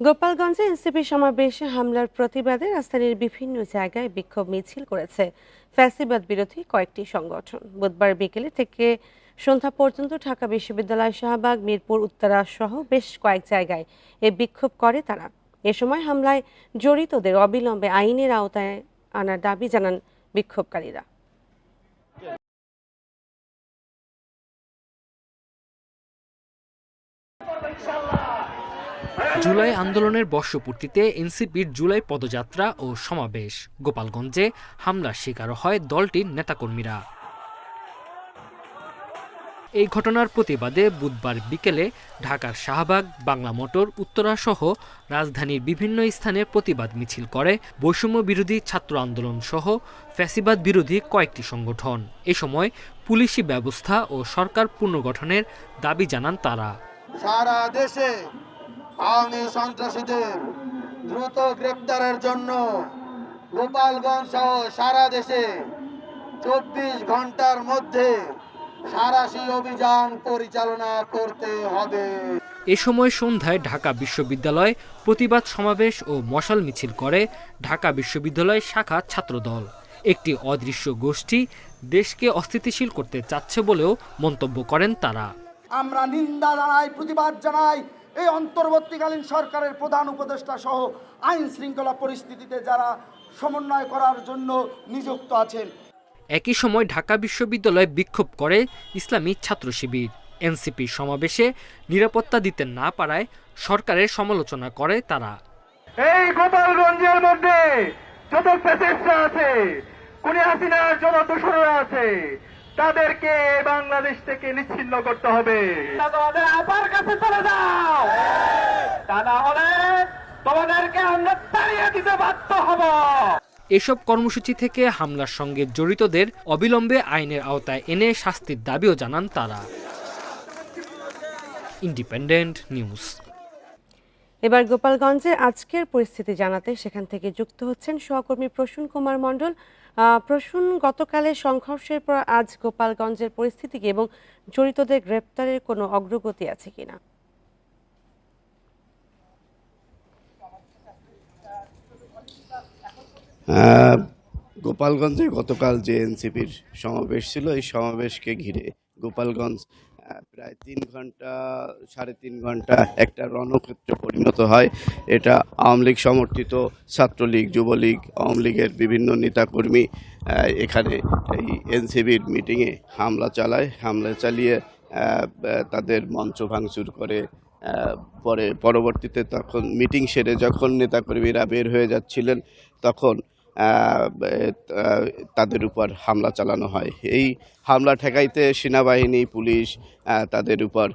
গোপালগঞ্জে এনসিপি সমাবেশে হামলার প্রতিবাদে রাজধানীর বিভিন্ন জায়গায় বিক্ষোভ মিছিল করেছে ফ্যাসিবাদ বিরোধী কয়েকটি সংগঠন। বুধবার বিকেলে থেকে সন্ধ্যা পর্যন্ত ঢাকা বিশ্ববিদ্যালয় শাহবাগ, মিরপুর, উত্তরা সহ বেশ কয়েক জায়গায় এ বিক্ষোভ করে তারা। এ সময় হামলায় জড়িতদের অবিলম্বে আইনের আওতায় আনার দাবি জানান বিক্ষোভকারীরা। জুলাই আন্দোলনের বর্ষপূর্তিতে এনসিপির জুলাই পদযাত্রা ও সমাবেশ। গোপালগঞ্জে হামলার শিকার হয় দলটির নেতাকর্মীরা। এই ঘটনার প্রতিবাদে বুধবার বিকেলে ঢাকার শাহবাগ, বাংলা মোটর, উত্তরা সহ রাজধানীর বিভিন্ন স্থানে প্রতিবাদ মিছিল করে বৈষম্য বিরোধী ছাত্র আন্দোলন সহ ফ্যাসিবাদ বিরোধী কয়েকটি সংগঠন। এ সময় পুলিশি ব্যবস্থা ও সরকার পুনর্গঠনের দাবি জানান তারা। সারা দেশে আওয়ামী সন্ত্রাসীদের দ্রুত গ্রেপ্তারের জন্য গোপালগঞ্জ সহ সারা দেশে চব্বিশ ঘণ্টার মধ্যে সারাশি অভিযান পরিচালনা করতে হবে। এ সময় সন্ধ্যায় ঢাকা বিশ্ববিদ্যালয় প্রতিবাদ সমাবেশ ও মশাল মিছিল করে ঢাকা বিশ্ববিদ্যালয় শাখা ছাত্রদল। একটি অদৃশ্য গোষ্ঠী দেশকে অস্থিতিশীল করতে চাচ্ছে বলেও মন্তব্য করেন তারা। আমরা নিন্দা জানাই প্রতিবাদ জানাই এই অন্তর্বর্তীকালীন সরকারের প্রধান উপদেষ্টা সহ আইন শৃঙ্খলা পরিস্থিতিতে যারা সমন্বয় করার জন্য নিযুক্ত আছেন। একই সময় ঢাকা বিশ্ববিদ্যালয়ে বিক্ষোভ করে ইসলামী ছাত্র শিবির। এনসিপি সমাবেশে নিরাপত্তা দিতে না পারায় সরকারের সমালোচনা করে তারা। এই গোপালগঞ্জের মধ্যে যত ফ্যাসিস্টরা আছে কুনি হাসিনার যত দোসররা আছে তাদেরকে বাংলাদেশ থেকে নিচ্ছিন্ন করতে হবে। তোমাদের আবার কাছে চলে যাও। তা না হলে তোমাদেরকে আমরা তাড়িয়ে দিতে বাধ্য হব। এসব কর্মসূচি থেকে হামলার সঙ্গে জড়িতদের অবিলম্বে আইনের আওতায় এনে শাস্তির দাবিও জানান তারা। Independent news. এবার গোপালগঞ্জের আজকের পরিস্থিতি জানাতে সেখান থেকে যুক্ত হচ্ছেন সহকর্মী প্রসূন কুমার মণ্ডল। প্রসূন গতকালের সংঘর্ষের পর আজ গোপালগঞ্জের পরিস্থিতি কি এবং জড়িতদের গ্রেপ্তারের কোনো অগ্রগতি আছে কিনা? গোপালগঞ্জে গতকাল যে এনসিপির সমাবেশ ছিল, এই সমাবেশকে ঘিরে গোপালগঞ্জ প্রায় তিন ঘণ্টা, সাড়ে তিন ঘণ্টা একটা রণক্ষেত্রে পরিণত হয়। এটা আওয়ামী লীগ সমর্থিত ছাত্রলীগ, যুবলীগ, আওয়ামী লীগের বিভিন্ন নেতাকর্মী এখানে এই এনসিবির মিটিংয়ে হামলা চালায়। হামলা চালিয়ে তাদের মঞ্চ ভাঙচুর করে পরে পরবর্তীতে তখন মিটিং সেরে যখন নেতাকর্মীরা বের হয়ে যাচ্ছিলেন, তখন তাদের উপর হামলা চালানো হয়। এই হামলা ঠেকাইতে সেনাবাহিনী, পুলিশ তাদের উপর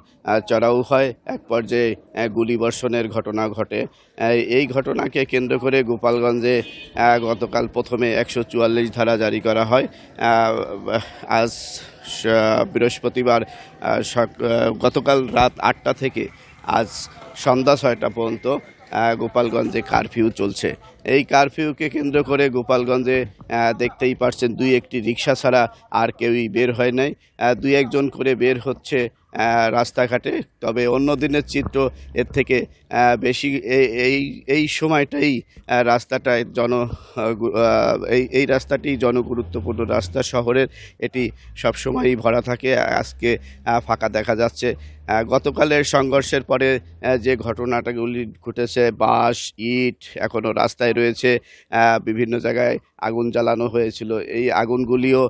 চড়াও হয়। এক পর্যায়ে গুলিবর্ষণের ঘটনা ঘটে। এই ঘটনাকে কেন্দ্র করে গোপালগঞ্জে গতকাল প্রথমে একশো চুয়াল্লিশ ধারা জারি করা হয়। আজ বৃহস্পতিবার গতকাল রাত আটটা থেকে আজ সন্ধ্যা ছয়টা পর্যন্ত গোপালগঞ্জে কারফিউ চলছে। এই কারফিউকে কেন্দ্র করে গোপালগঞ্জে দেখতেই পারছেন দুই একটি রিক্সা ছাড়া আর কেউই বের হয় নাই। দুই একজন করে বের হচ্ছে রাস্তাঘাটে। তবে অন্য দিনের চিত্র এর থেকে বেশি এই এই সময়টাই রাস্তাটায় জন এই এই রাস্তাটি জনগুরুত্বপূর্ণ রাস্তা। শহরের এটি সবসময়ই ভরা থাকে। আজকে ফাঁকা দেখা যাচ্ছে। গতকালের সংঘর্ষের পরে যে ঘটনাটাগুলি ঘটেছে বাঁশ ইট এখনও রাস্তায় রয়েছে বিভিন্ন জায়গায় আগুন জ্বালানো হয়েছিল। এই আগুনগুলিও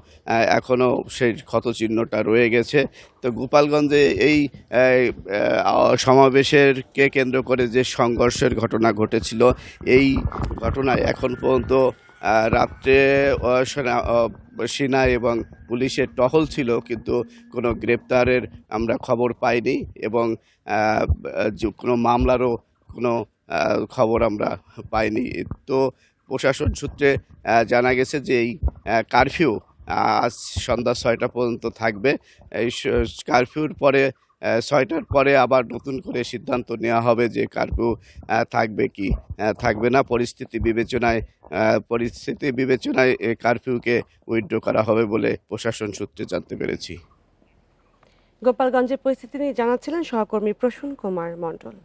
এখনও সেই ক্ষতচিহ্নটা রয়ে গেছে। তো গোপালগঞ্জে এই আহ, সমাবেশেরকে কেন্দ্র করে যে সংঘর্ষের ঘটনা ঘটেছিল এই ঘটনায় এখন পর্যন্ত রাত্রে সেনা- এবং পুলিশের টহল ছিল, কিন্তু কোনো গ্রেপ্তারের আমরা খবর পাইনি এবং কোনো মামলারও কোনো খবর আমরা পাইনি। তো প্রশাসন সূত্রে জানা গেছে যে এই কারফিউ আজ সন্ধ্যা ছয়টা পর্যন্ত থাকবে। এই কারফিউর পরে ছয়টার পরে আবার নতুন করে সিদ্ধান্ত নেওয়া হবে যে কারফিউ থাকবে কি থাকবে না। পরিস্থিতি বিবেচনায় পরিস্থিতি বিবেচনায় কারফিউকে উইথড্র করা হবে বলে প্রশাসন সূত্রে জানতে পেরেছি। গোপালগঞ্জের পরিস্থিতি নিয়ে জানাচ্ছিলেন সহকর্মী প্রসূন কুমার মণ্ডল।